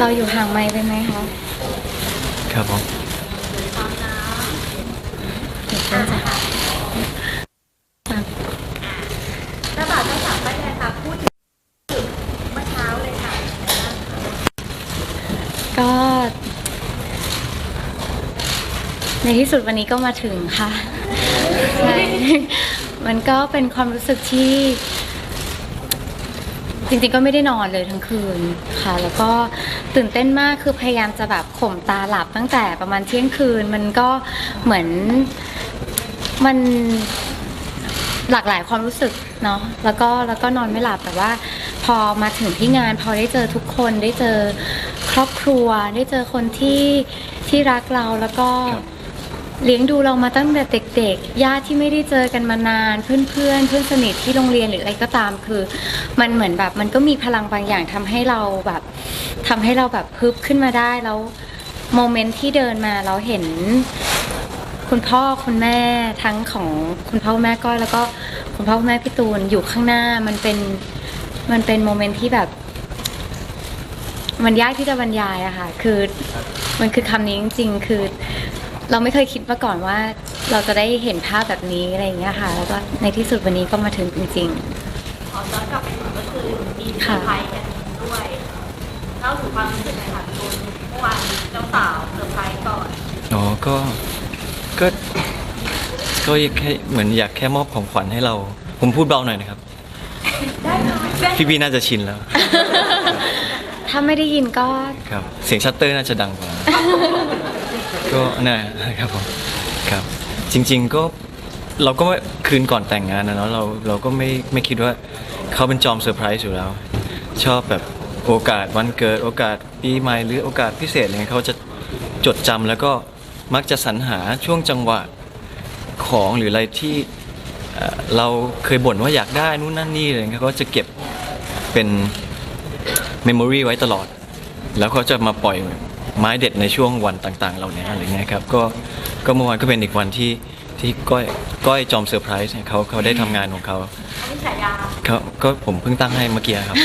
เราอยู่ห่างไมค์ไปไหมคะครับผมเดี๋ยวเพื่อนจะเจ้าบ่าวเจ้าสาวก็ยังค่ะพูดถึงเมื่อเช้าเลยค่ะก็ ในที่สุดวันนี้ก็มาถึงค่ะใช่ มันก็เป็นความรู้สึกที่ จริงๆก็ไม่ได้นอนเลยทั้งคืนค่ะ แล้วก็ตื่นเต้นมากคือพยายามจะแบบข่มตาหลับตั้งแต่ประมาณเที่ยงคืน มันก็เหมือนมันหลากหลายความรู้สึกเนาะแล้วก็แล้วก็นอนไม่หลับแต่ว่าพอมาถึงที่งาน พอได้เจอทุกคนได้เจอครอบครัว ได้เจอคนที่ที่รักเราแล้วก็ เลี้ยงดูเรามาตั้งแต่เด็กๆ ญาติที่ไม่ได้เจอกันมานาน เพื่อนๆ เพื่อนสนิทที่โรงเรียนหรืออะไรก็ตามคือ มันเหมือนแบบมันก็มีพลังบางอย่างทำให้เราแบบทำให้เราแบบฮึบขึ้นมาได้แล้วโมเมนต์ที่เดินมาเราเห็น คุณพ่อคุณแม่ทั้งของคุณพ่อคุณแม่ก้อยแล้วก็คุณพ่อคุณแม่พี่ตูนอยู่ข้างหน้ามันเป็นมันเป็นโมเมนต์ที่แบบ มันยากที่จะบรรยายอะค่ะ คือมันคือคำนี้จริงๆ คือ เราไม่เคยคิดมาก่อนว่า เราจะได้เห็นภาพแบบนี้อะไรอย่างเงี้ยค่ะ แล้วก็ในที่สุดวันนี้ก็มาถึงจริง ขอย้อนกลับไปถึงเมื่อคืนมีเซอร์ไพรส์กันด้วยเล่าถึงความรู้สึกหน่อยค่ะพี่ตูนเมื่อวานเจ้าสาวเซอร์ไพรส์ก่อนอ๋อก็ก็ก็แค่เหมือนอยากแค่มอบของขวัญให้เรา ผมพูดเบาหน่อยนะครับได้ไหมพี่บีน่าจะชินแล้ว ๆ ถ้าไม่ได้ยินก็ ครับ เสียงชัตเตอร์น่าจะดังกว่า ก็น่าครับผมครับ จริง ๆก็เราก็คืนก่อนแต่งงานนะเนาะเราเราก็ไม่ไม่คิดว่าเขาเป็นจอมเซอร์ไพรส์อยู่แล้ว ชอบแบบโอกาสวันเกิดโอกาสปีใหม่หรือโอกาสพิเศษอะไรเงี้ยเขาจะจดจำแล้วก็มักจะสรรหาช่วงจังหวะของหรืออะไรที่เราเคยบ่นว่าอยากได้นู่นนั่นนี่อะไรเงี้ยเขาจะเก็บเป็นเมมโมรีไว้ตลอด แล้วเขาจะมาปล่อย ไม้เด็ดในช่วงวันต่างๆ เหล่านี้อะไรเงี้ยครับก็ก็เมื่อวานก็เป็นอีกวันที่ที่ก้อยก้อยจอมเซอร์ไพรส์เนี่ยเขาเขาได้ทำงานของเขาเขามีฉายาเขาก็ผมเพิ่งตั้งให้เมื่อกี้ครับ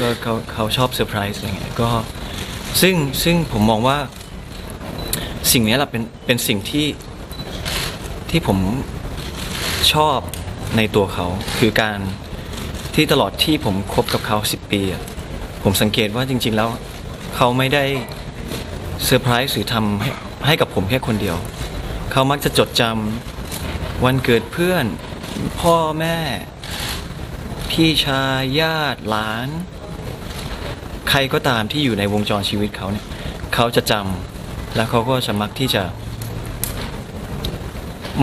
ก็เขาเขาชอบเซอร์ไพรส์อะไรเงี้ยก็ซึ่งซึ่งผมมองว่าสิ่งนี้แหละเป็นเป็นสิ่งที่ที่ผมชอบในตัวเขาคือการที่ตลอดที่ผมคบกับเขา 10 ปีอะผมสังเกตว่าจริง ๆ แล้วเขาไม่ได้ เซอร์ไพรส์หรือทำให้ให้กับผมแค่คนเดียว เขามักจะจดจำวันเกิดเพื่อน พ่อแม่ พี่ชายญาติหลาน ใครก็ตามที่อยู่ในวงจรชีวิตเขาเนี่ยเขาจะจำแล้วเขาก็จะมักที่จะ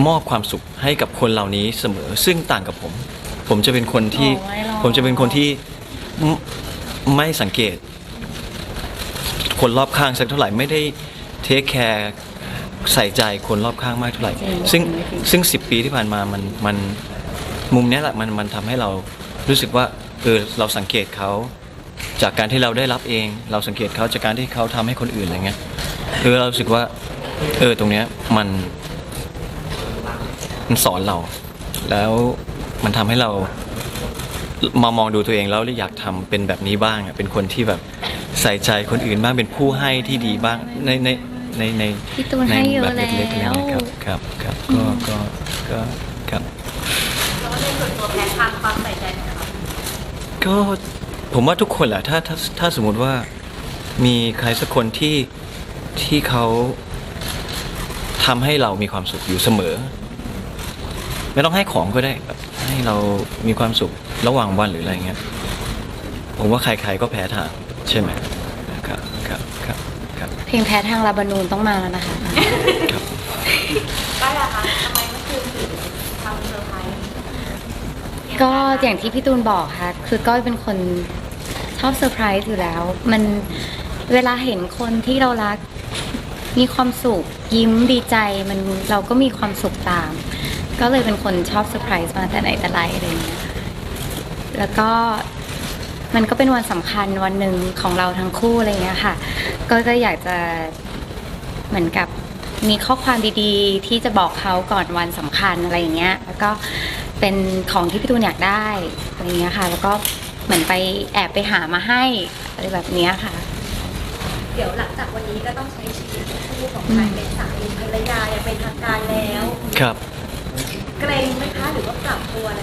มอบความสุขให้กับคนเหล่านี้เสมอ ซึ่งต่างกับผม ผมจะเป็นคนที่โอ้ยหรอผมจะเป็นคนที่ไม่ไม่สังเกต คนรอบข้างสักเท่าไหร่ไม่ได้เทคแคร์ใส่ใจคนรอบข้างมากเท่าไหร่ ซึ่งซึ่งสิปีที่ผ่านมามันมันมุมเนี้ยแหละมันมันทำให้เรารู้สึกว่าเออเราสังเกตเขาจากการที่เราได้รับเอง เราสังเกตเขาจากการที่เขาทำให้คนอื่นอะไรเงี้ยเออเรารู้สึกว่า เออตรงเนี้ยมันมันสอนเรา แล้วมันทำให้เรามามองดูตัวเองแล้วอยากทำเป็นแบบนี้บ้างอะเป็นคนที่แบบ ใส่ใจคนอื่นบ้างเป็นผู้ให้ที่ดีบ้างในในในในพี่ตูนให้เยอะแบบเล็กๆอะไรแล้วเงี้ยครับครับครับก็ก็ก็ครับ แล้วก็ในส่วนตัวแพทย์ทางความใส่ใจของเขาก็ผมว่าทุกคนแหละถ้าถ้าถ้าสมมุติว่ามีใครสักคนที่ที่เขาทำให้เรามีความสุขอยู่เสมอ ไม่ต้องให้ของก็ได้แบบให้เรามีความสุขระหว่างวันหรืออะไรเงี้ยผมว่าใครๆก็แพ้ทาง ใช่ไหมครับครับครับครับเพลงแพ้ทางลาบานูนต้องมาแล้วนะคะ ครับได้ละคะทำไมเมื่อคืนถึงทำเซอร์ไพรส์ก็อย่างที่พี่ตูนบอกค่ะ คือก้อยเป็นคนชอบเซอร์ไพรส์อยู่แล้ว มันเวลาเห็นคนที่เรารัก มีความสุขยิ้มดีใจมันเราก็มีความสุขตาม ก็เลยเป็นคนชอบเซอร์ไพรส์มาแต่ไหนแต่ไรอะไรอย่างเงี้ยค่ะแล้วก็ มันก็เป็นวันสำคัญวันหนึ่งของเราทั้งคู่อะไรอย่างเงี้ยค่ะ ก็จะอยากจะเหมือนกับมีข้อความดีๆ ที่จะบอกเขาก่อนวันสำคัญอะไรอย่างเงี้ย แล้วก็เป็นของที่พี่ตูนอยากได้อะไรอย่างเงี้ยค่ะ แล้วก็เหมือนไปแอบไปหามาให้อะไรแบบเนี้ยค่ะ เดี๋ยวหลังจากวันนี้ก็ต้องใช้ชีวิตคู่ของการเป็นสามีภรรยาอย่างเป็นทางการแล้ว ครับ เกรงไหมคะหรือว่าปรับตัวอะไร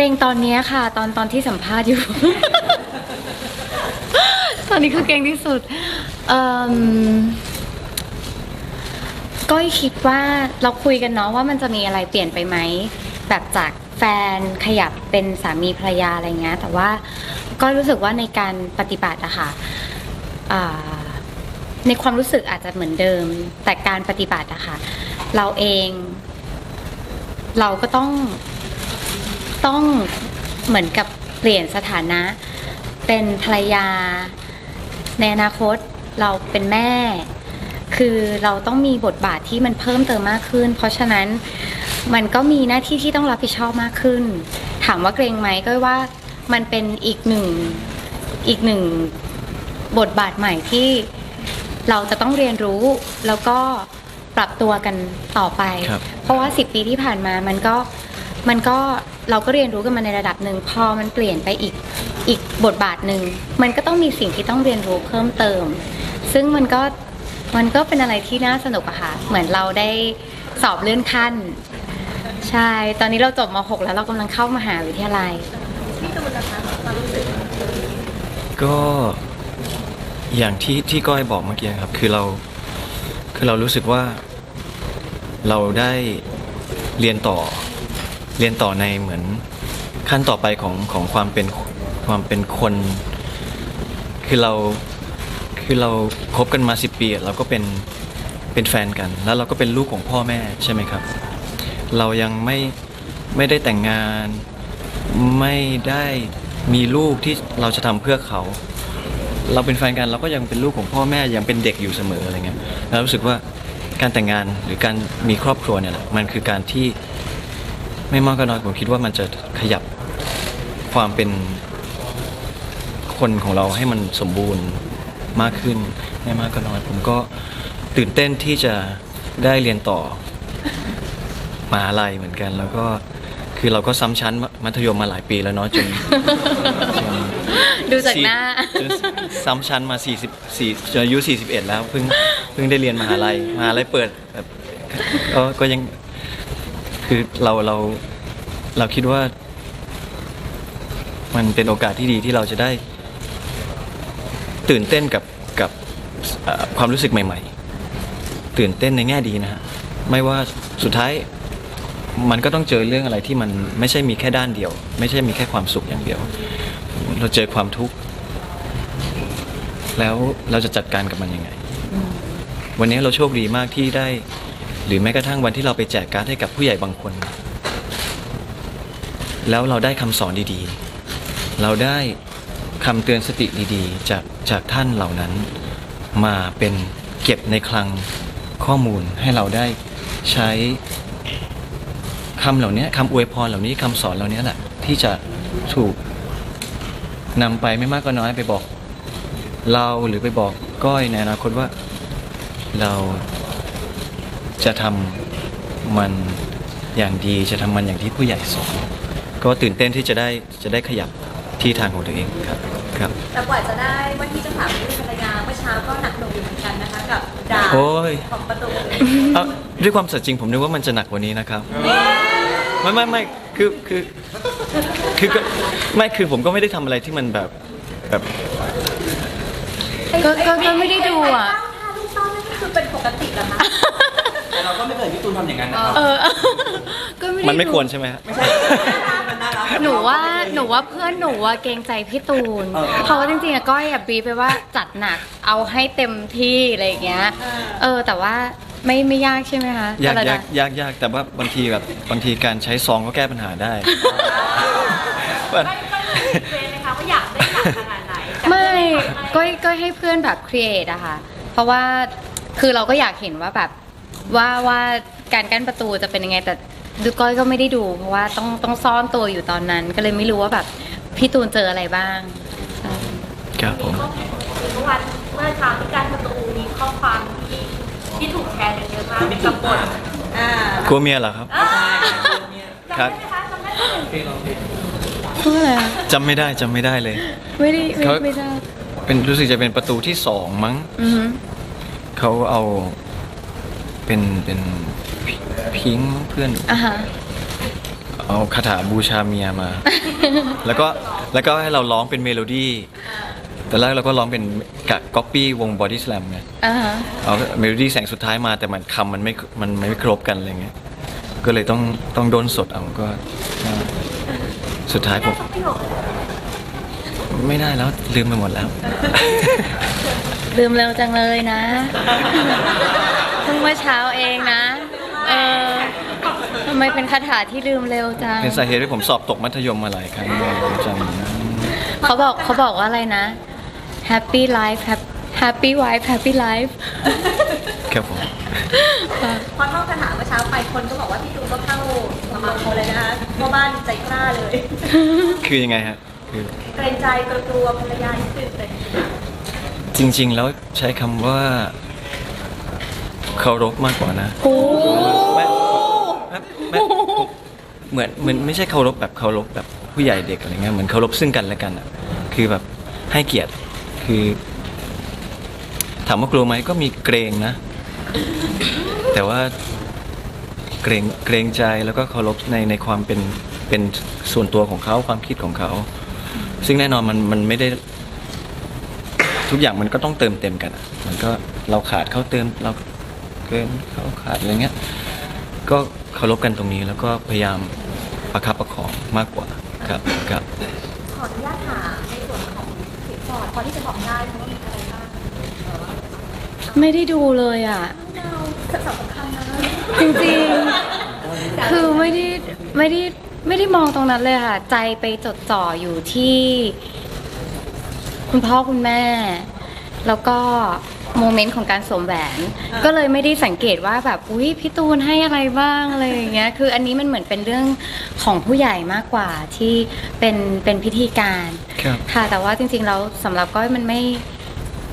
เกรงตอนนี้ค่ะ ตอนตอนที่สัมภาษณ์อยู่ ตอนนี้คือเกรงที่สุดเอิ่มก้อยคิดว่าเราคุยกันเนาะว่ามันจะมีอะไรเปลี่ยนไปไหมแบบจากแฟนขยับเป็นสามีภรรยาอะไรเงี้ย แต่ว่าก็รู้สึกว่าในการปฏิบัติอะค่ะในความรู้สึกอาจจะเหมือนเดิม แต่การปฏิบัติอะค่ะ เราเอง เราก็ต้อง ต้องเหมือนกับเปลี่ยนสถานะ เป็นภรรยา ในอนาคตเราเป็นแม่ คือเราต้องมีบทบาทที่มันเพิ่มเติมมากขึ้น เพราะฉะนั้นมันก็มีหน้าที่ที่ต้องรับผิดชอบมากขึ้น ถามว่าเกรงไหมก็ว่ามันเป็นอีกหนึ่งอีกหนึ่งบทบาทใหม่ที่เราจะต้องเรียนรู้แล้วก็ปรับตัวกันต่อไปครับเพราะว่า10ปีที่ผ่านมามันก็มันก็ เราก็เรียนรู้กันมาในระดับหนึ่งพอมันเปลี่ยนไปอีกอีกบทบาทหนึ่งมันก็ต้องมีสิ่งที่ต้องเรียนรู้เพิ่มเติม ซึ่งมันก็มันก็เป็นอะไรที่น่าสนุกอะค่ะเหมือนเราได้สอบเลื่อนขั้น ใช่ ตอนนี้เราจบม .6 แล้วเรากำลังเข้ามหาวิทยาลัยก็อย่างที่ที่ก้อยบอกเมื่อกี้ครับ คือเราคือเรารู้สึกว่าเราได้เรียนต่อ เรียนต่อในเหมือนขั้นต่อไปของของความเป็นความเป็นคน คือเราคือเราคบกันมาสิบปีเราก็เป็นเป็นแฟนกัน แล้วเราก็เป็นลูกของพ่อแม่ใช่ไหมครับ เรายังไม่ไม่ได้แต่งงาน ไม่ได้มีลูกที่เราจะทำเพื่อเขา เราเป็นแฟนกันเราก็ยังเป็นลูกของพ่อแม่ยังเป็นเด็กอยู่เสมออะไรเงี้ยแล้วรู้สึกว่าการแต่งงานหรือการมีครอบครัวเนี่ยแหละมันคือการที่ ไม่มากก็น้อยผมคิดว่ามันจะขยับความเป็นคนของเราให้มันสมบูรณ์มากขึ้น ไม่มากก็น้อย ผมก็ตื่นเต้นที่จะได้เรียนต่อมหาลัยเหมือนกัน แล้วก็คือเราก็ซ้ำชั้นมัธยมมาหลายปีแล้วเนาะจนจนดูจากหน้าจนซ้ำชั้นมา 44จนอายุ 41 แล้วเพิ่งเพิ่งได้เรียนมหาลัยมหาลัยเปิดแบบก็ก็ยัง คือเราเราเราคิดว่า มันเป็นโอกาสที่ดีที่เราจะได้ ตื่นเต้นกับกับความรู้สึกใหม่ ๆ ตื่นเต้นในแง่ดีนะฮะไม่ว่าสุดท้ายมันก็ต้องเจอเรื่องอะไรที่มันไม่ใช่มีแค่ด้านเดียว ไม่ใช่มีแค่ความสุขอย่างเดียว เราเจอความทุกข์แล้วเราจะจัดการกับมันยังไง วันนี้เราโชคดีมากที่ได้ หรือแม้กระทั่งวันที่เราไปแจกการ์ดให้กับผู้ใหญ่บางคน แล้วเราได้คำสอนดีๆ เราได้คำเตือนสติดีๆ จากจากท่านเหล่านั้น มาเป็นเก็บในคลังข้อมูลให้เราได้ใช้คำเหล่านี้คำอวยพรเหล่านี้คำสอนเหล่านี้แหละที่จะถูกนำไปไม่มากก็น้อยไปบอก เราหรือไปบอกก้อยในอนาคตว่า เรา จะทำมันอย่างดีจะทำมันอย่างที่ผู้ใหญ่สอนก็ตื่นเต้นที่จะได้จะได้ขยับที่ทางของตัวเองครับครับ แต่กว่าจะได้ว่าที่เจ้าสาวเป็นภรรยาเมื่อเช้าก็หนักหน่วงอยู่เหมือนกันนะคะกับดาบโอ้ย ของประตูเอาด้วยความสัตย์จริงผมนึกว่ามันจะหนักกว่านี้นะครับ ไม่ไม่ไม่คือคือคือก็ไม่คือผมก็ไม่ได้ทำอะไรที่มันแบบแบบก็ก็ก็ไม่ได้ดูอะ ถ้าลูกเต้านั่นก็คือเป็นปกติเหรอคะแต่ เราก็ไม่เคยพี่ตูนทำอย่างนั้นนะครับ เออ ก็ไม่ได้มันไม่ดูควรใช่ไหมฮะหนูว่าหนูว่าเพื่อนหนูว่าเกรงใจพี่ตูนเพราะว่าจริงๆอะก้อยอะบีบไปว่าจัดหนักเอาให้เต็มที่อะไรอย่างเงี้ย เออ แต่ว่าไม่ไม่ยากใช่ไหมคะยากแต่ละยากยากยากแต่ว่าบางทีแบบบางทีการใช้ซองก็แก้ปัญหาได้ไม่ไม่เฟนไหมคะว่าอยากได้หนักขนาดไหนไม่ ก้อยก้อยให้เพื่อนแบบครีเอทอะค่ะ เพราะว่าคือเราก็อยากเห็นว่าแบบ ว่าว่าการกั้นประตูจะเป็นยังไงแต่ดูก้อยก็ไม่ได้ดู เพราะว่าต้องต้องซ่อนตัวอยู่ตอนนั้น ก็เลยไม่รู้ว่าแบบพี่ตูนเจออะไรบ้างใช่ครับผมีมข้อเมื่อวันเมื่อเช้าที่การประตูมีข้อความที่ที่ถูกแชร์กันเยอะมากกับบทอ่ากลัวเมียเหรอครับอ่าครับจำได้ไหมคะจำได้ไหมพูดอะไรอะจำไม่ได้จำไม่ได้เลย ไม่ได้ไม่เขาไม่ได้เป็นรู้สึกจะเป็นประตูที่สองมั้งอือฮึเขาเอา เป็นเป็นพิพิงค์เพื่อนหนูอะฮะ เอาคาถาบูชาเมียมา แล้วก็แล้วก็ให้เราร้องเป็นเมโลดี้แต่แรกเราก็ร้องเป็นกะก๊อปปี้วงบอดี้สแลมไงอ่าฮะ เอาเมโลดี้แสงสุดท้ายมาแต่มันคำมันไม่มันไม่ครบกันอะไรเงี้ยก็เลยต้องต้องโดนสดเอาก็ก็สุดท้ายผมไม่ได้แล้วลืมไปหมดแล้ว ลืมเร็วจังเลยนะเพิ่งเมื่อเช้าเองนะ เออทำไมเป็นคาถาที่ลืมเร็วจังเป็นสาเหตุที่ผมสอบตกมัธยมมาหลายครั้งเลยผมจำนะเขาบอกเขาบอกว่าอะไรนะ happy life hap- happy wife happy life ครับผมพอท่องคาถาเมื่อเช้าไปคนก็บอกว่าพี่ตูนก็เข้าสมาคมเลยนะคะพ่อบ้านใจกล้าเลย คือยังไงฮะคือเกรงใจกลัวๆภรรยาที่ตื่นเต้นจริง ๆ แล้วใช้คำว่า เคารพมากกว่านะโอ้ไม่ไม่ไม่เหมือนเหมือนไม่ใช่เคารพแบบเคารพแบบผู้ใหญ่เด็กอะไรเงี้ยเหมือนเคารพซึ่งกันและกันอะคือแบบให้เกียรติคือถามว่ากลัวไหมก็มีเกรงนะ แต่ว่าเกรงเกรงใจแล้วก็เคารพในในความเป็นเป็นส่วนตัวของเขาความคิดของเขา ซึ่งแน่นอนมันมันไม่ได้ ทุกอย่างมันก็ต้องเติมเต็มกันอะมันก็เราขาดเขาเติมเรา เกินเขาขาดอะไรเงี้ยก็เคารพกันตรงนี้แล้วก็พยายามประคับประคองมากกว่าครับครับขออนุญาตถามในส่วนของสินสอดพอที่จะบอกได้เพราะว่ามีอะไรบ้างไม่ได้ดูเลยอะดาวสำคัญนะจริงๆ คือไม่ได้ไม่ได้ไม่ได้มองตรงนั้นเลยค่ะ ใจไปจดจ่ออยู่ที่ คุณพ่อคุณแม่ แล้วก็ โมเมนต์ของการสวมแหวน ก็เลยไม่ได้สังเกตว่าแบบอุ้ยพี่ตูนให้อะไรบ้างอะไรอย่างเงี้ยคืออันนี้มันเหมือนเป็นเรื่องของผู้ใหญ่มากกว่าที่เป็นเป็นพิธีการครับ ค่ะ แต่ว่าจริงๆแล้วสำหรับก้อยมันไม่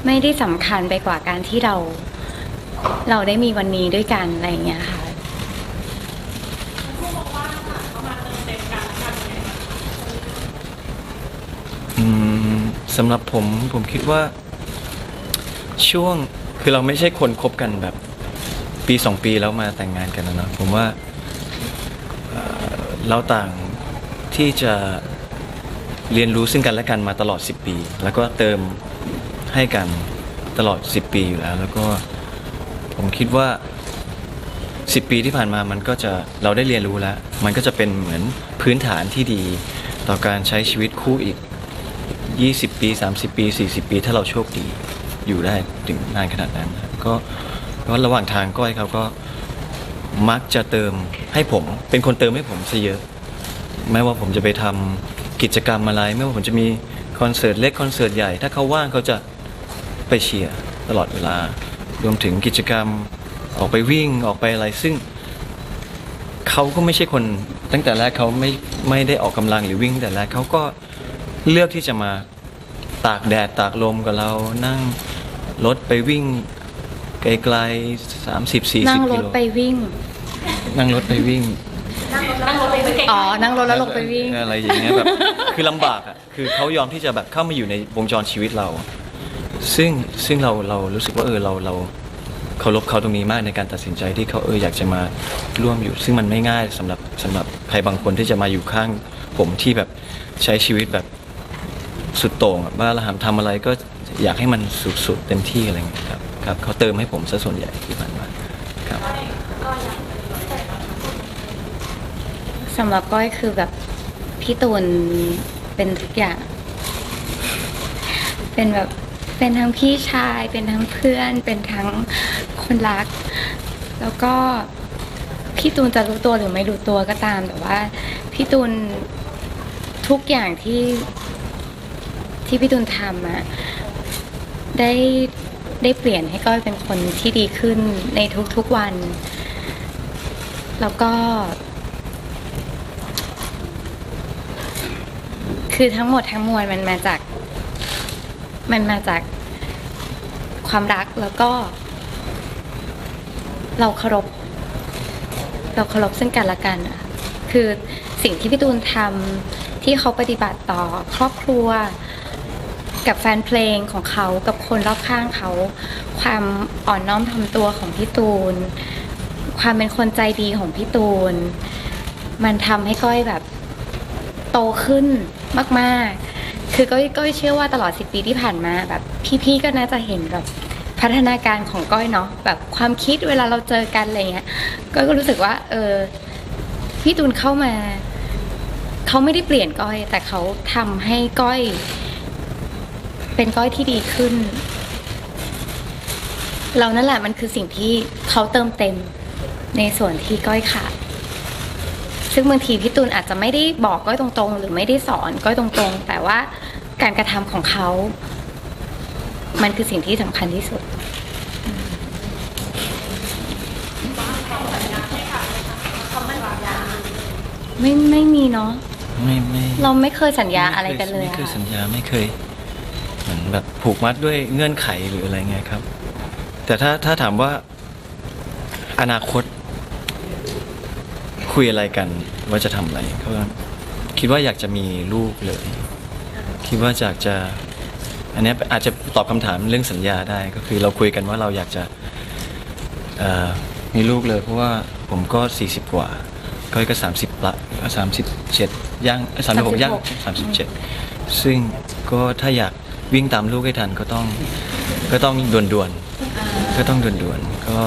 ไม่ได้สำคัญไปกว่าการที่เรา เราได้มีวันนี้ด้วยกันอะไรอย่างเงี้ยค่ะ อืมสำหรับผมผมคิดว่า ช่วงคือเราไม่ใช่คนคบกันแบบ ปีสองปีแล้วมาแต่งงานกันนะเนาะผมว่าเอ่อเราต่างที่จะเรียนรู้ซึ่งกันและกันมาตลอด 10 ปี แล้วก็เติมให้กันตลอด 10 ปีอยู่แล้ว แล้วก็ผมคิดว่า 10 ปีที่ผ่านมามันก็จะเราได้เรียนรู้แล้ว มันก็จะเป็นเหมือนพื้นฐานที่ดี ต่อการใช้ชีวิตคู่อีก 20 ปี 30 ปี 40 ปี ถ้าเราโชคดี อยู่ได้ถึงนานขนาดนั้นครับก็เพราะระหว่างทางก้อยเขาก็มักจะเติมให้ผม เป็นคนเติมให้ผมซะเยอะ ไม่ว่าผมจะไปทำกิจกรรมอะไร ไม่ว่าผมจะมีคอนเสิร์ตเล็กคอนเสิร์ตใหญ่ ถ้าเขาว่างเขาจะไปเชียร์ตลอดเวลา รวมถึงกิจกรรมออกไปวิ่งออกไปอะไร ซึ่งเขาก็ไม่ใช่คน ตั้งแต่แรกเขาไม่ไม่ได้ออกกำลังหรือวิ่งตั้งแต่แรกเขาก็เลือกที่จะมาตากแดดตากลมกับเรานั่ง รถไปวิ่งไกลๆสามสิบสี่นั่สิงบรกิถโลไปวิ่ง นั่งรถไปวิ่งนั่งรถไปเก่งอ๋อ นั่งรถแล้วลงไปวิ่ง อะไรอย่างเงี้ยแบบคือลำบากอะคือเขายอมที่จะแบบเข้ามาอยู่ในวงจรชีวิตเรา ซึ่งซึ่งเราเรารู้สึกว่าเออเราเราเคารพเขาตรงนี้มากในการตัดสินใจที่เขาเอออยากจะมาร่วมอยู่ ซึ่งมันไม่ง่ายสำหรับสำหรับใครบางคนที่จะมาอยู่ข้างผมที่แบบใช้ชีวิตแบบ สุดโต่งอะว่าเราหามทำอะไรก็ อยากให้มันสุดๆเต็มที่อะไรเงี้ยครับครับเขาเติมให้ผมซะส่วนใหญ่ที่ผ่านมาครับสำหรับก้อยคือแบบพี่ตูนเป็นทุกอย่าง เป็นแบบเป็นทั้งพี่ชาย เป็นทั้งเพื่อน เป็นทั้งคนรัก แล้วก็พี่ตูนจะรู้ตัวหรือไม่รู้ตัวก็ตาม แต่ว่าพี่ตูนทุกอย่างที่ที่พี่ตูนทำอะ ได้ได้เปลี่ยนให้ก้อยเป็นคนที่ดีขึ้นในทุกๆวัน แล้วก็ คือทั้งหมดทั้งมวลมันมาจาก มันมาจากความรักแล้วก็ เราเคารพเราเคารพซึ่งกันและกันคือสิ่งที่พี่ตูนทำที่เขาปฏิบัติต่อครอบครัว กับแฟนเพลงของเขากับคนรอบข้างเขา ความอ่อนน้อมถ่อมตัวของพี่ตูน ความเป็นคนใจดีของพี่ตูน มันทำให้ก้อยแบบโตขึ้นมากๆ คือก้อยก้อยเชื่อว่าตลอดสิปีที่ผ่านมาแบบพี่ๆก็น่าจะเห็นแบบพัฒนาการของก้อยเนาะแบบความคิดเวลาเราเจอกันอะไรเงี้ยก้อยก็รู้สึกว่า เออพี่ตูนเข้ามาเขาไม่ได้เปลี่ยนก้อย แต่เขาทำให้ก้อย เป็นก้อยที่ดีขึ้น เรานั่นแหละมันคือสิ่งที่เขาเติมเต็มในส่วนที่ก้อยขาดซึ่งบางทีพี่ตูนอาจจะไม่ได้บอกก้อยตรงๆ หรือไม่ได้สอนก้อยตรงๆ แต่ว่าการกระทำของเขา มันคือสิ่งที่สำคัญที่สุดไม่ไม่มีเนาะไม่ไม่เราไม่เคยสัญญาอะไรกันเลยไม่อะเคยสัค่ะญญาไม่เคย เหมือนแบบผูกมัดด้วยเงื่อนไขหรืออะไรเงี้ยครับ แต่ถ้าถ้าถามว่าอนาคต คุยอะไรกันว่าจะทำอะไรก็คิดว่าอยากจะมีลูกเลย คิดว่าอยากจะ อันเนี้ยอาจจะตอบคำถามเรื่องสัญญาได้ ก็คือเราคุยกันว่าเราอยากจะเอ่อมีลูกเลย เพราะว่าผมก็ 40 กว่าก้อยก็ 30ละสามสิบเจ็ดย่างสามสิบหกย่างสามสิบเจ็ดซึ่งก็ถ้าอยาก วิ่งตามลูกให้ทันก็ต้องก็ต้องด่วนๆก็ต้องด่วนๆก็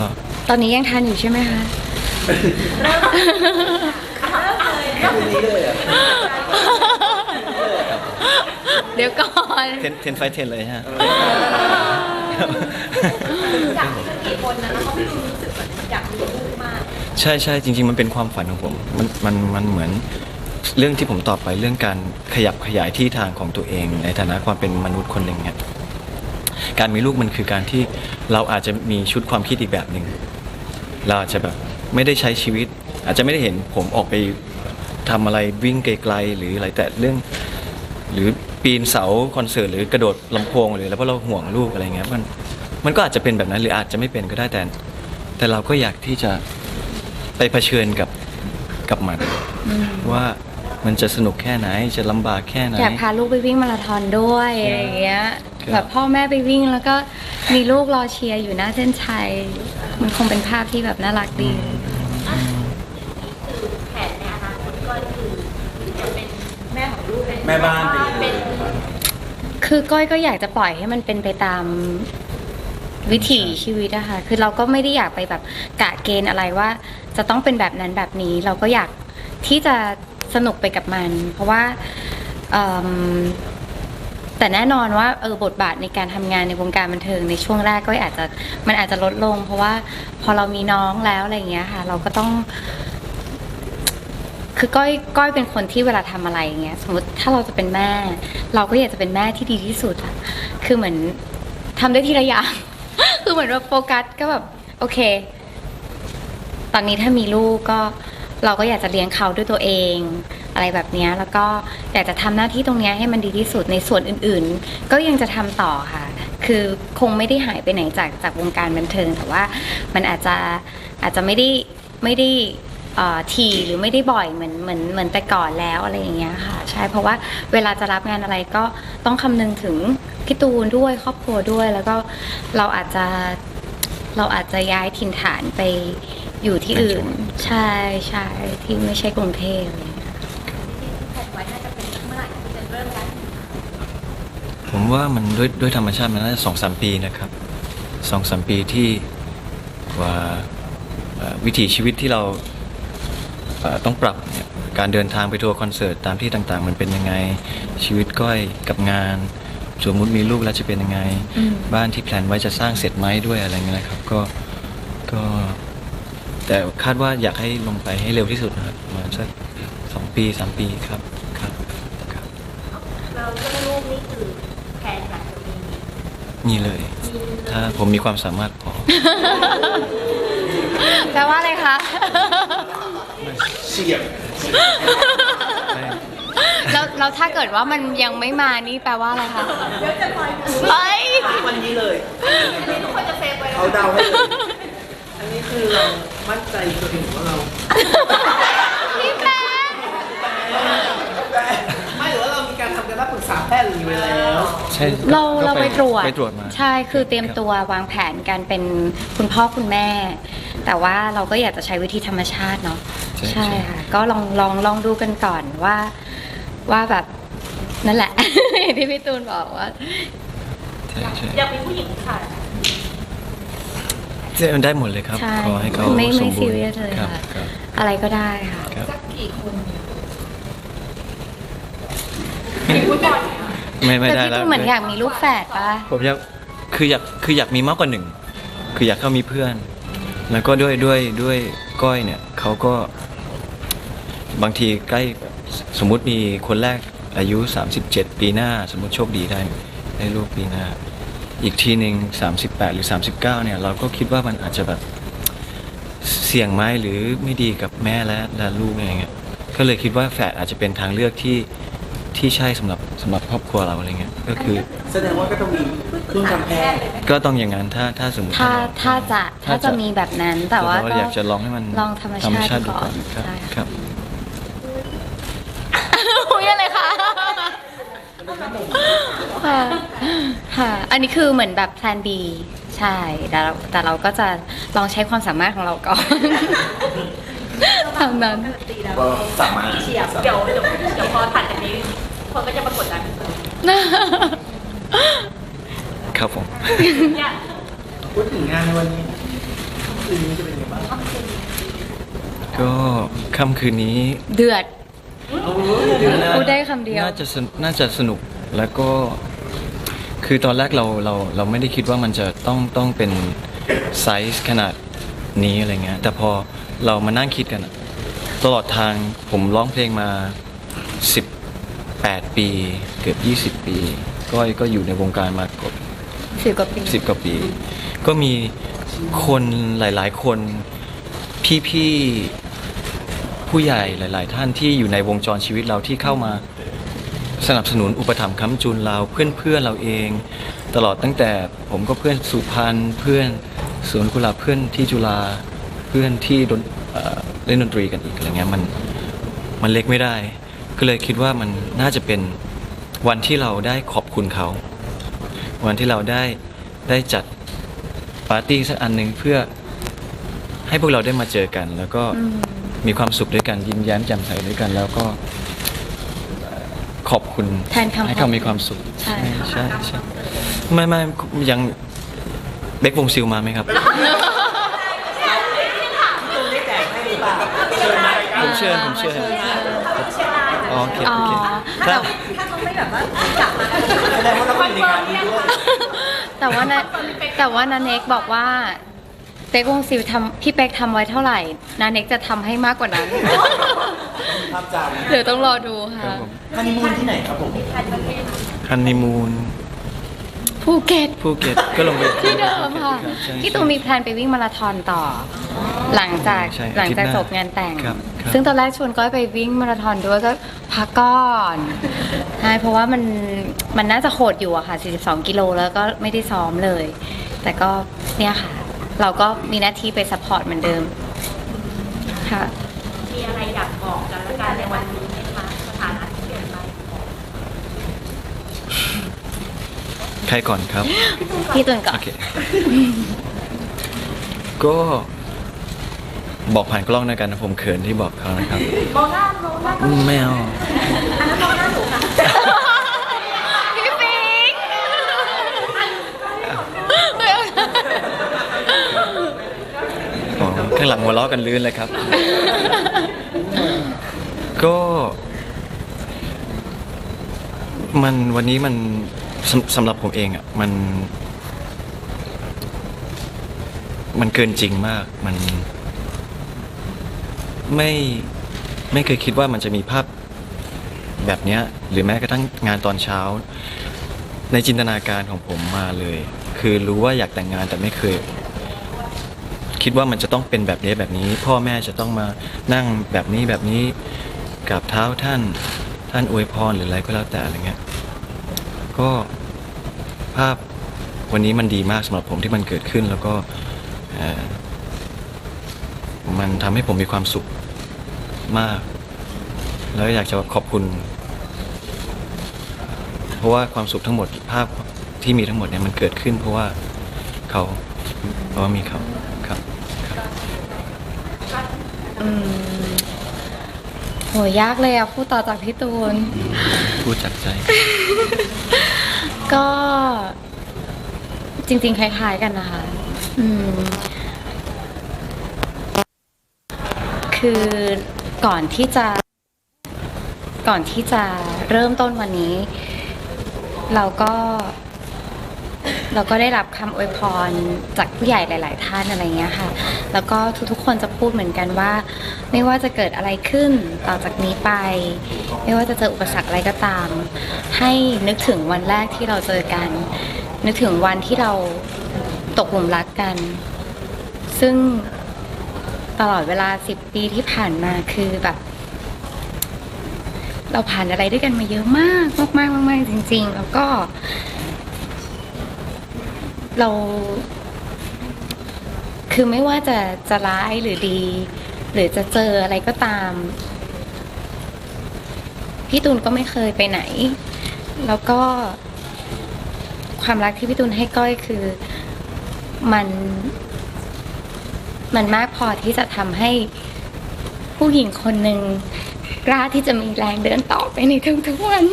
ตอนนี้ยังทันอยู่ใช่ไหมคะเดี๋ยวก่อนเทนเทนไฟเทนเลยฮะอยากมีกันกี่คนนะแล้วเขาไม่รู้สึกแบบอยากมีลูกมาก ใช่ใช่จริง ๆ มันเป็นความฝันของผม มันมันมันเหมือน เรื่องที่ผมตอบไปเรื่องการขยับขยายที่ทางของตัวเอง ในฐานะความเป็นมนุษย์คนหนึ่งเนี่ยการมีลูกมันคือการที่เราอาจจะมีชุดความคิดอีกแบบหนึ่งเราอาจจะแบบไม่ได้ใช้ชีวิต อาจจะไม่ได้เห็นผมออกไปทำอะไรวิ่งไกลๆหรืออะไรแต่เรื่อง หรือปีนเสาคอนเสิร์ตหรือกระโดดลำโพงหรืออะไรเพราะเราห่วงลูกอะไรเงี้ยมันมันก็อาจจะเป็นแบบนั้นหรืออาจจะไม่เป็นก็ได้แต่ แต่เราก็อยากที่จะไปเผชิญกับกับมันว่า มันจะสนุกแค่ไหนจะลำบากแค่ไหน อยากพาลูกไปวิ่งมาราธอนด้วยอะไรอย่างเงี้ยครับ แบบพ่อแม่ไปวิ่งแล้วก็มีลูกรอเชียร์อยู่หน้าเส้นชัย มันคงเป็นภาพที่แบบน่ารักดีคือแผนในอนาคตก็คือจะเป็นแม่ของลูกเป็นแม่บ้านเป็น คือก้อยก็อยากจะปล่อยให้มันเป็นไปตามวิถีชีวิตอะค่ะ คือเราก็ไม่ได้อยากไปแบบกะเกณฑ์อะไรว่า จะต้องเป็นแบบนั้นแบบนี้ เราก็อยากที่จะ สนุกไปกับมัน เพราะว่าแต่แน่นอนว่าเออบทบาทในการทำงานในวงการบันเทิงในช่วงแรกก็อาจจะมันอาจจะลดลง เพราะว่าพอเรามีน้องแล้วอะไรเงี้ยค่ะ เราก็ต้อง คือก้อยก้อยเป็นคนที่เวลาทำอะไรอย่างเงี้ย สมมติถ้าเราจะเป็นแม่ เราก็อยากจะเป็นแม่ที่ดีที่สุดอะคือเหมือนทำได้ทีละอย่าง คือเหมือนว่าโฟกัสก็แบบ โอเค ตอนนี้ถ้ามีลูกก็ เราก็อยากจะเลี้ยงเขาด้วยตัวเอง อะไรแบบนี้แล้วก็อยากจะทำหน้าที่ตรงนี้ให้มันดีที่สุดในส่วนอื่นๆ ก็ยังจะทำต่อค่ะ คือคงไม่ได้หายไปไหนจากจากวงการบันเทิง แต่ว่ามันอาจจะอาจจะไม่ได้ไม่ได้อ่อทีหรือไม่ได้บ่อยเหมือนเหมือนเหมือนแต่ก่อนแล้วอะไรอย่างเงี้ยค่ะ ใช่เพราะว่าเวลาจะรับงานอะไรก็ต้องคำนึงถึงพี่ตูนด้วยครอบครัวด้วย แล้วก็เราอาจจะเราอาจจะย้ายถิ่นฐานไป อยู่ที่อื่น ใช่ใช่ที่ไม่ใช่กรุงเทพอะไรอย่างเงี้ยแผนไว้น่าจะเป็นเมื่อไหร่ที่จะเริ่มกันผมว่ามันด้วยด้วยธรรมชาติมันน่าจะสองสามปีนะครับสองสามปีที่กว่าเอ่อวิถีชีวิตที่เราเอ่อต้องปรับเนี่ยการเดินทางไปทัวร์คอนเสิร์ตตามที่ต่างๆ มันเป็นยังไงชีวิตก้อยกับงานสมมติมีลูกแล้วจะเป็นยังไงอืมบ้านที่แพลนไว้จะสร้างเสร็จไหมด้วยอะไรเงี้ยนะครับ ก็ก็ แต่คาดว่าอยากให้ลงไปให้เร็วที่สุดนะครับประมาณสักสองปีสามปีครับครับครับเราเรื่องลูกนี่คือแผนอยากจะมีนี่เลย ถ้าผมมีความสามารถพอ แปลว่าอะไรคะเฉียบแล้วแล้วถ้าเกิดว่ามันยังไม่มานี่แปลว่าอะไรคะเดี๋ยวจะคอยดูเฮ้ยวันนี้เลยอันนี้ทุกคนจะเซฟไว้เขาเดาให้เลยอันนี้ คือเรามั่นใจตัวเองว่าเรา พี่แป๊ะไม่หรือว่าเรามีการทำกันบ้านปรึกษาแพทย์หรือไว้แล้วใใช่เราก็เราไปตรวจ ไปตรวจมา ใช่คือเตรียมตัววางแผนกันเป็นคุณพ่อคุณแม่ แต่ว่าเราก็อยากจะใช้วิธีธรรมชาติเนาะใช่ใช่ใช่ ค่ะก็ลองลองลองดูกันก่อนว่าว่าแบบนั่นแหละที่พี่ตูนบอกว่า ใช่ใช่อยากมีผู้หญิงผู้ชายใช่มัน ได้หมดเลยครับใช่ขอให้เขาไม่สไม่มบูซีรณ์เรียสเลยครับค่ะ ครับ อะไรก็ได้ค่ะ ครับ สักกี่คนเนี่ยไม่ไม่แต่ได้พี่แล้ว ตูนเหมือนอยากมีลูกแฝดปะผมอยากคืออยากคืออยากมีมากกว่าหนึ่งคืออยากเขามีเพื่อน แล้วก็ด้วยด้วยด้วยก้อยเนี่ยเขาก็ บางทีใกล้สมมุติมีคนแรกอายุ 37 ปีหน้า สมมุติโชคดีได้ได้ลูกปีหน้า อีกทีหนึ่ง38 หรือ 39 เนี่ย เราก็คิดว่ามันอาจจะแบบเสี่ยงไหมหรือไม่ดีกับแม่และและลูกอะไรเงี้ยก็เลยคิดว่าแฝดอาจจะเป็นทางเลือกที่ที่ใช่สำหรับสำหรับครอบครัวเราอะไรเงี้ยก็คือ แสดงว่าก็ต้องมีเครื่องทำแพทย์ก็ต้องอย่างนั้นถ้าถ้าสมมติถ้าเรถ้าจะถ้าถ้าจะจะมีแบบนั้นแต่ว่าเรก็อยากจะลองให้มันลองธรรมชาติดูก่อนครับใช่ครับคุยอะไรคะ ค่ะค่ะ อันนี้คือเหมือนแบบแพลน B ใช่ แต่เราแต่เราก็จะลองใช้ความสามารถของเราก่อนทำนั้นก็สามารถเฉียบเดี๋ยวเดี๋ยวเดี๋ยวพอถัดจากนี้ คนก็จะปรากฏดันครับผมเนี่ยพูดถึงงานในวันนี้คืนนี้จะเป็นยังไงบ้างก็ค่ำคืนนี้ เดือดน่า พูดได้คำเดียว น่าจะสนน่าจะสนุกแล้วก็ คือตอนแรกเราเราเราไม่ได้คิดว่ามันจะต้องต้องเป็นไซส์ขนาดนี้อะไรเงี้ยแต่พอเรามานั่งคิดกันอะตลอดทางผมร้องเพลงมา 18 ปี เกือบ 20 ปีก็ก็อยู่ในวงการมาเกือบสิบกว่าปีสิบกว่าปี ก็มีคนหลาย ๆ คนพี่ๆ ผู้ใหญ่หลาย ๆ ท่านที่อยู่ในวงจรชีวิตเราที่เข้ามาสนับสนุนอุปถัมภ์ค้ำจุนเราเพื่อนๆเราเอง ตลอดตั้งแต่ผมก็เพื่อนสุพรรณเพื่อนสวนกุหลาบเพื่อนที่จุฬาเพื่อนที่ดนเเล่นดนตรีกันอีกอะไรเงี้ยมันมันเล็กไม่ได้ ก็เลยคิดว่ามันน่าจะเป็นวันที่เราได้ขอบคุณเขา วันที่เราได้ได้จัดปาร์ตี้สักอันหนึ่งเพื่อให้พวกเราได้มาเจอกัน แล้วก็ มมีความสุขด้วยกันยิ้มแย้มแจ่มใสด้วยกัน แล้วก็เอ่อขอบคุณแทนคำให้ขอบเขาคุณมีความสุข ใช่ใช่ใช่ไม่ไม่ยังเบควงซิลมาไหมครับผมเชิญผมเชิญอ๋อโอเคอ๋อโอเคถ้าแสดงว่าเราก็อยู่ในงานนี้ด้วยแต่ว่านะแต่ว่านาเน็กบอกว่า เป๊กวงซิลทำพี่เป๊กทำไว้เท่าไหร่ นาเน็กจะทำให้มากกว่านั้น ภาพจเดี๋ยวต้องรอดูครัค่ะบผมำฮันนีมูนที่ไหนครับผม ฮันนีมูนภูเก็ต ภูเก็ตก็ลงไปที่เดิมค่ะรับใช่ที่ตูนมีแพลนไปวิ่งมาราธอนต่อหลังจากใช่หลังจากอาทิตย์หน้าจบงานแต่ง ครับครับซึ่งตอนแรกชวนก้อยไปวิ่งมาราธอนด้วยก็พักก่อนใช่เพราะว่ามันมันน่าจะโหดอยู่อะค่ะ 42 กิโลแล้วก็ไม่ได้ซ้อมเลย แต่ก็เนี่ยค่ะ เราก็มีหน้าที่ไปซัพพอร์ตเหมือนเดิมค่ะ มีอะไรอยากบอกกันและกันในวันนี้ไหมคะสถานะที่เปลี่ยนไปใครก่อนครับ พี่ตุนก่อโอนเค ก็บอกผ่านกล้องในกันนะผมเขินที่บอกเขานะครับ มองหน้ามองหน้าไม่เอา อันนั้นมองหน้าหนูค่ะ ข้างหลังหัวเราะกันลื่นเลยครับ ก็มันวันนี้มันสำสำหรับผมเองอะมัน มันเกินจริงมาก มัน ไม่ไม่เคยคิดว่ามันจะมีภาพแบบเนี้ย หรือแม้กระทั่งงานตอนเช้า ในจินตนาการของผมมาเลย คือรู้ว่าอยากแต่งงานแต่ไม่เคย คิดว่ามันจะต้องเป็นแบบนี้แบบนี้ พ่อแม่จะต้องมานั่งแบบนี้แบบนี้กับเท้าท่านท่านอวยพรหรืออะไรก็แล้วแต่อะไรเงี้ยก็ภาพวันนี้มันดีมากสำหรับผมที่มันเกิดขึ้นแล้วก็มันทำให้ผมมีความสุขมาก แล้วอยากจะขอบคุณ เพราะว่าความสุขทั้งหมดภาพที่มีทั้งหมดเนี่ยมันเกิดขึ้น เพราะว่าเขาเพราะว่ามีเขา อืมโหยากเลยอะพูดต่อจากพี่ตูน พูดจากใจ ก็จริง ๆ คล้าย ๆ กันนะคะ อืม คือก่อนที่จะ ก่อนที่จะเริ่มต้นวันนี้ เราก็ เราก็ได้รับคำอวยพรจากผู้ใหญ่หลาย ๆ ท่านอะไรเงี้ยค่ะ แล้วก็ทุกๆ คนจะพูดเหมือนกันว่า ไม่ว่าจะเกิดอะไรขึ้นต่อจากนี้ไป ไม่ว่าจะเจออุปสรรคอะไรก็ตาม ให้นึกถึงวันแรกที่เราเจอกัน นึกถึงวันที่เราตกหลุมรักกัน ซึ่งตลอดเวลาสิบปีที่ผ่านมาคือแบบ เราผ่านอะไรด้วยกันมาเยอะมากมากมากมากๆจริง ๆ แล้วก็ เรา คือไม่ว่าจะจะร้ายหรือดี หรือจะเจออะไรก็ตาม พี่ตูนก็ไม่เคยไปไหน แล้วก็ความรักที่พี่ตูนให้ก้อยคือมัน มันมากพอที่จะทำให้ผู้หญิงคนหนึ่งกล้าที่จะมีแรงเดินต่อไปในทุกๆวัน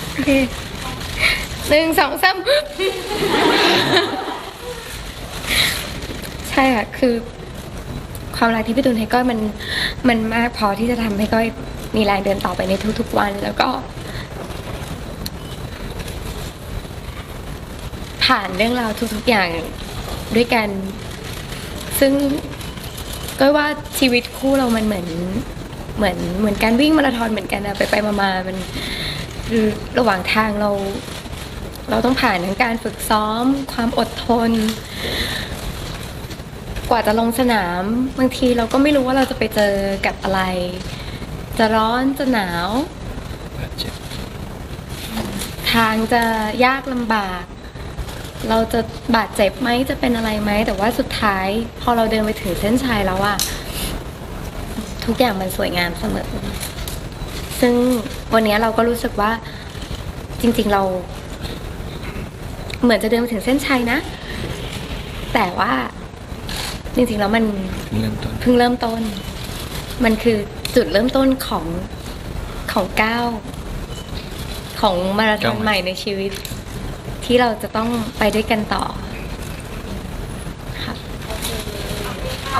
โอเค หนึ่งสองสามใช่ค่ะคือ ความรักที่พี่ตูนให้ก้อยมันมันมากพอที่จะทำให้ก้อยมีแรงเดินต่อไปในทุกๆวัน แล้วก็ ผ่านเรื่องราวทุกๆอย่างด้วยกัน ซึ่งก้อยว่าชีวิตคู่เรามันเหมือนเหมือนเหมือนการวิ่งมาราธอนเหมือนกันนะไปไปมามามัน คือระหว่างทางเรา เราต้องผ่านทั้งการฝึกซ้อม ความอดทน กว่าจะลงสนามบางทีเราก็ไม่รู้ว่าเราจะไปเจอกับอะไร จะร้อนจะหนาวบาดเจ็บทางจะยากลำบาก เราจะบาดเจ็บไหมจะเป็นอะไรไหม แต่ว่าสุดท้าย พอเราเดินไปถึงเส้นชัยแล้วอะทุกอย่างมันสวยงามเสมอ ซึ่งวันนี้เราก็รู้สึกว่าจริงๆเรา เหมือนจะเดินไปถึงเส้นชัยนะ แต่ว่าจริงๆแล้วมันเริ่มต้นเพิ่งเริ่มต้น มันคือจุดเริ่มต้นของของก้าวของมาราธอนก้าวใหม่ใหม่ในชีวิต ที่เราจะต้องไปด้วยกันต่อค่ะ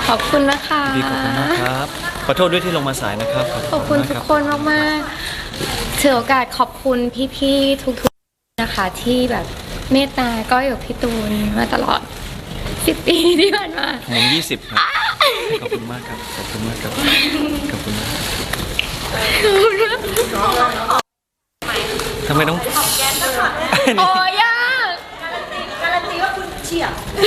ขอบคุณนะคะพี่ขอบคุณมากครับ ขอโทษด้วยที่ลงมาสายนะครับขอบคุณมากทุกรับคนมากๆถือโอกาสขอบคุณพี่ๆทุกๆนะคะ ที่แบบเมตตาก้อยกับพี่ตูนมาตลอดสิบปีที่ผ่านมาผมยี่สิบครับขอบคุณมากครับ ขอบคุณมากครับ ขอบคุณมากทำไมต้อง โอ้ยากการันตีว่าคุณเฉียบ